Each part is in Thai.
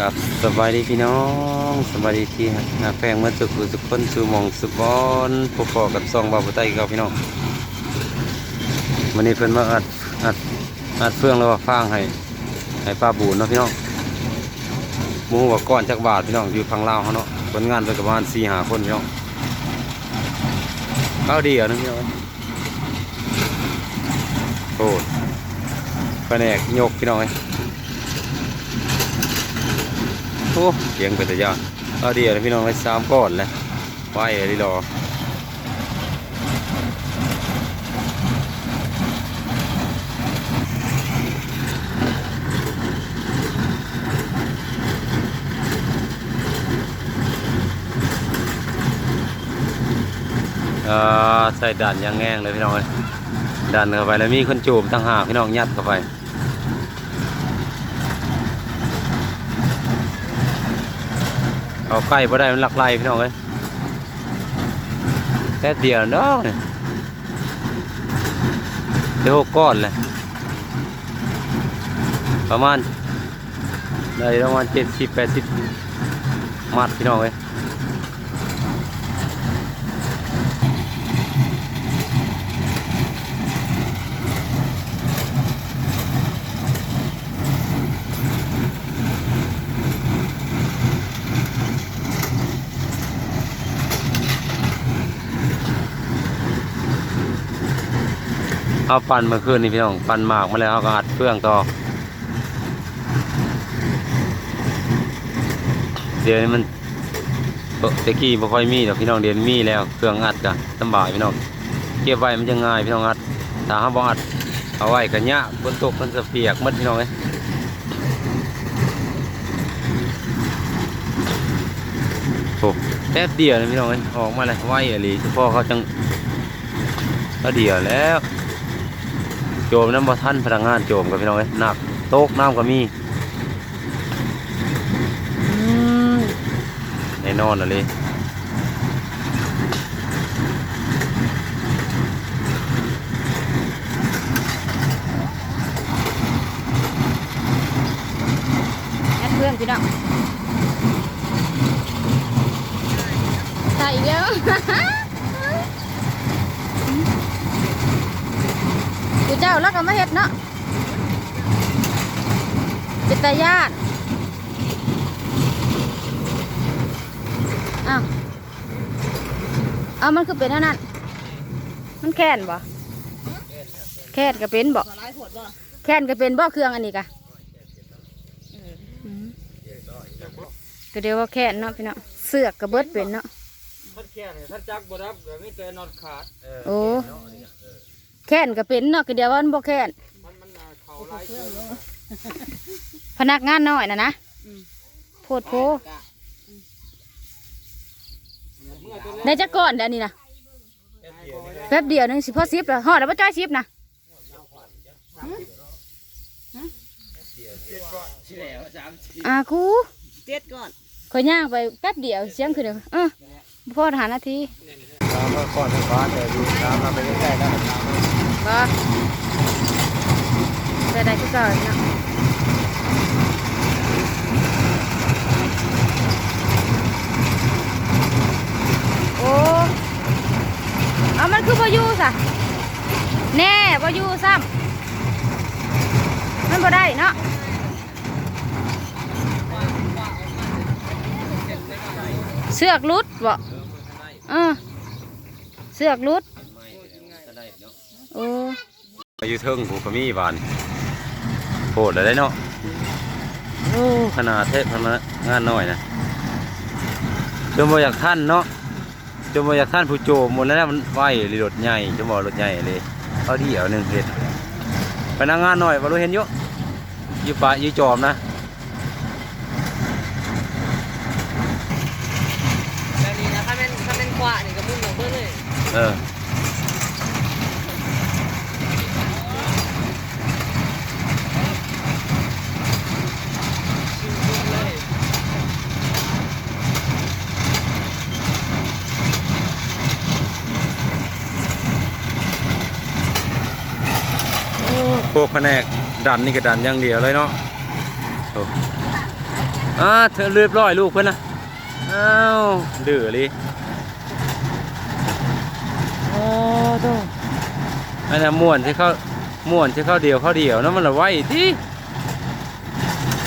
กับสบายดีพี่น้องสบายดีที่หาแฟงเมื่อสุขสุขคนสูมองสุบอนพบๆกับซองบาบุไตกับพี่น้องวันนี้เพิ่นมาอัดอัดอัดเฟืองแล้วว่าฟางให้ให้ป้าบูนเนาะพี่น้องมูว่าก้อนจักบาทพี่น้องอยู่พังลาวเขาเนาะคนงานไปกับประมาณสี่หาคนพี่น้องเอาดีเหรอนะพี่น้องโอ้แผนกยกพี่น้องเอ้ย โอ้เสียงเป็นตะยานเอาเดียวพี่น้องไว้สามก้อนเลยไหวเลยดิรออ่าใส่ด่านยางแง่งเลยพี่น้องเลยดันเข้าไปแล้วมีคนจูบตั้งหากพี่น้องยัดเข้าไป เอาใกล้พอได้มันหลักไล่พี่น้องเลยแค่เดียวเนาะเนี่ยเดี๋ยวก้อนเลยประมาณได้ประมาณเจ็ดสิบแปดสิบมัดพี่น้องเลย เอาปั่นเมื่อคืนนี่พี่น้องปั่นหมากมาแล้วเอาก็อัดเฟื่องต่อเดี๋ยวนี้มันเตะกี้บ่ค่อยมีดอกพี่น้องเดียนมีแล้วเครื่องอัดก็สำบายพี่น้องเก็บไว้มันจะง่ายพี่น้องอัดถ้าเฮาบ่อัดเอาไว้ก็ยากฝนตกมันจะเปียกหมดพี่น้องเอ้ยโอ้แป๊บเดียวนะพี่น้องเอ้ยออกมาเลยไวอะลีเฉพาะเขาจังก็เดียวแล้ว โจมน้ำบ่ท่านพนักงานโจมกับพี่น้องเอ้ยหนักโต๊กน้ำก็มีแน่นอนอะเลยงัดเพื่อนพี่น้องใส่อีกแล้ว กูเจ้าแล้วก็มาเฮ็ดเนาะเป็นตาญาติอ้าวเอามันคือเป็นเท่านั้น มันแค้นบ่แค้นก็เป็นบ่แค้นก็เป็นบ่เครื่องอันนี้กะก็เดียวว่าแค่นเนาะพี่เนาะเสือกกระเบิดเป็นเนาะท่านแก่เนี่ยท่านจักบ่รับก็มีแต่นอนขาดโอ้ แค่นก็เป็นเนาะก็เดียวว่ามันบ่แค่นมันมันน่ะเขาไล่เกินพนักงานน้อยนะนะโพดโพเมื่อตัวได้จักก่อนเดี๋ยวนี้นะแป๊บเดียวหนึงสิพอซิบแล้วฮอดแล้วบ่จ้อยซิบนะอาคูเจ็ดก่อนขอยย่างไปแป๊บเดียวเสียงขึ้นเลยเออบ่พอหานาที ตามมาก่อนไฟฟ้าแต่ดูตามมาไปใกล้ๆแล้ว บ่ไปได้คือเก่าเนาะโอ้เอามันคือบอยู่ซะแน่บอยู่ซ้ำมันบ่ได้เนาะเสือกหลุดบ่เออเสือกหลุด โอ้อยู่เทิงผูกมีบานโหดเลยได้เนาะโอ้ขนาดเทพพนักงานน้อยนะจนบ่อยากท่านเนาะจนบ่อยากท่านผู้โจมหมดแล้วนะมันไหวเลยรถใหญ่จนบ่รถใหญ่เลยเอาเดียวหนึ่งเห็ดพนักงานน้อยบ่รู้เห็นอยู่อยู่ป่าอยู่จอมนะแบบนี้นะถ้าเป็นถ้าเป็นขวานี่ก็มุ่งอย่างเบิ้ลเลยเออ วกแผนกดันนี่ก็ดันอย่างเดียวเลยเนาะอ้อ่าเธอเรียบร้อยลูกเพื่อนนะอ้าวดื้อเลยโอ้โตอันนั้นม่วนที่เขาม่วนที่เขาเดียวเขาเดียวเนาะมันละไว้ที่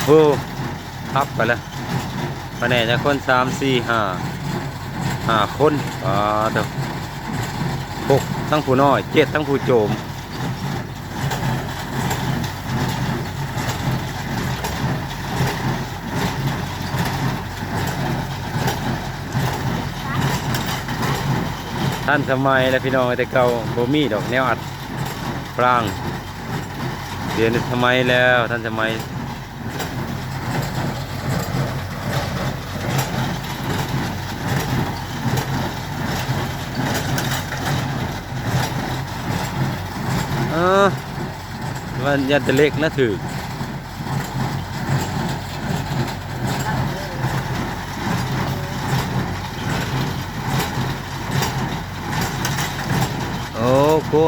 โอ้พับไปแล้วไปไหนจะคนสามสี่ห้าห้าคนอ่าเถอหกทั้งผู้น้อยเจ็ดทั้งผู้โจม ท่านสมัยและพี่น้องแต่เก่าโบมีดอกแนวอัดปรางเรียนสมัยแล้วท่านสมัยเออมันยันต่เล็กนะถือ โกู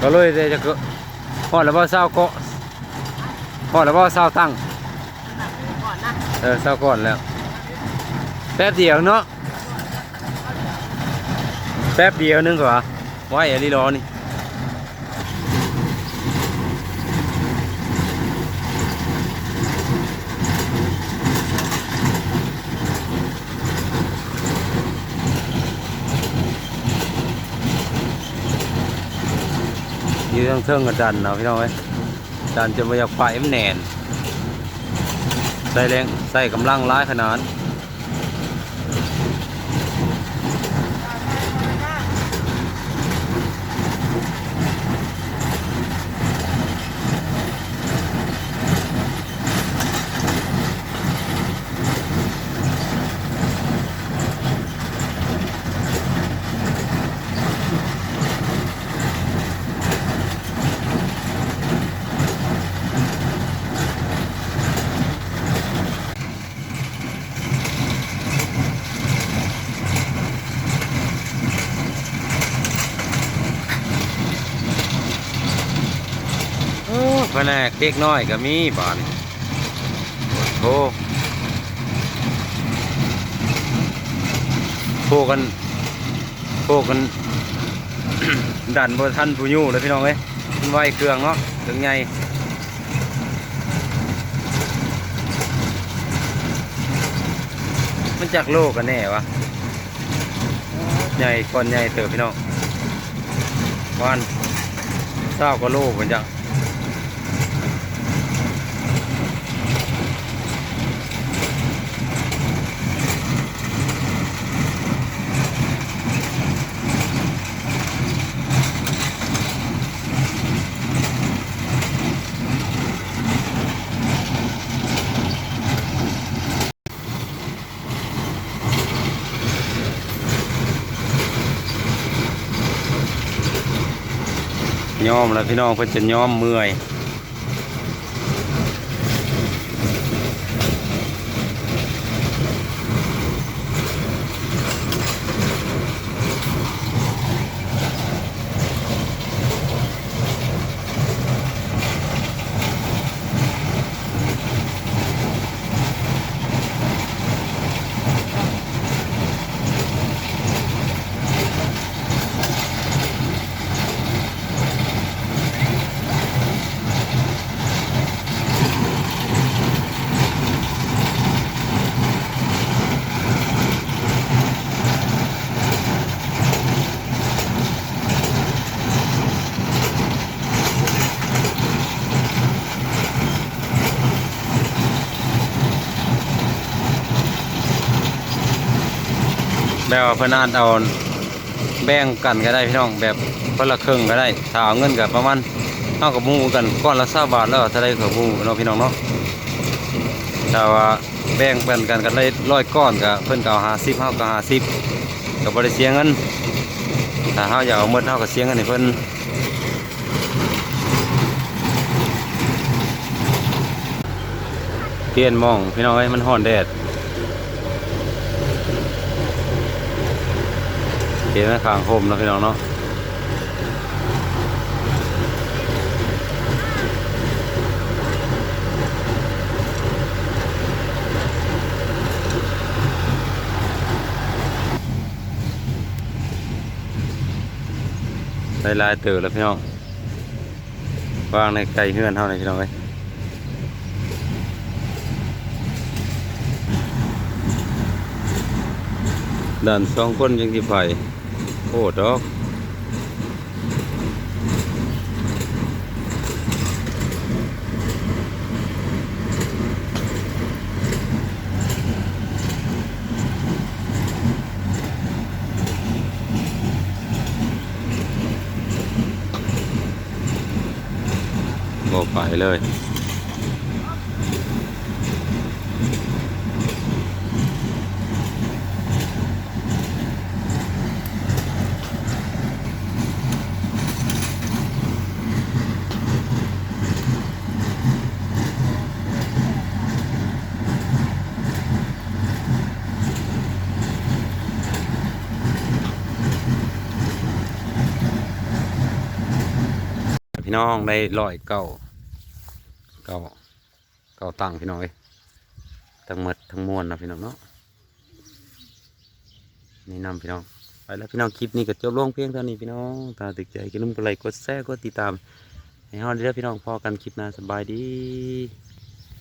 ก็เลยได้จะก็พอแล้วบ่เศร้าก็พอแล้วบ่เศร้าตั้งเออเศร้าก่อนแล้ว แป๊บเดียวเนาะแป๊บเดียวนึงกว่าไว้อะไรรอนี่ ยืนเทิงๆกับดันเนาะพี่น้องเอ้ยดันจะไม่อยากไปมันแหนนใส่แรงใส่กำลังร้ายขนาด โอ้แผนกเด็กน้อยก็มีบ้านโอ้โคกันโคกันดันบนทันผู้ยู่เลยพี่น้องเอ้ยมันไวเครื่องเนาะเครื่องใหญ่มันจากโลกกันแน่วะใหญ่ก่อนใหญ่เติบพี่น้องวันเศร้ากว่าโลกมันจัง ยอมแล้วพี่น้องเพิ่นจะยอมเมื่อย แบบว่าเพิ่นอาจเอาแบ่งกันก็ได้พี่น้องแบบคนละครึ่งก็ได้ถ้าเอาเงินกับประมาณเท่ากับมูกันก้อนละ20บาทแล้วถ้าได้กับมูเนาะพี่น้องเนาะถ้าว่าแบ่งกันกันกันได้ร้อยก้อนก็เพิ่นก็เอา50เฮาก็50ก็บ่ได้เสียเงินถ้าเฮาอยากเอาหมดเฮาก็เสียเงินให้เพิ่นเปลี่ยนมองพี่น้องเอ้ยมันร้อนแดด เห็นไหมทางโคมนะพี่น้องเนาะได้ลายตื่นแล้วพี่น้องวางในไก่เฮือนเท่าไหร่พี่น้องเอ้ยด่านสองคนยังที่ไฟ โอ้ดอกไปเลย พี่น้องได้ร้อยเก้าเก้าเก้าตังพี่น้องเอ้ยทั้งหมดทั้งมวลนะพี่น้องเนาะนี่นำพี่น้องไปแล้วพี่น้องคลิปนี้ก็จบลงเพียงเท่านี้พี่น้องตาตึกใจกันนุ่มกดไลกดแซ่กดติดตามให้ฮอนเด้อพี่น้องพอกันคลิปหน้าสบายดี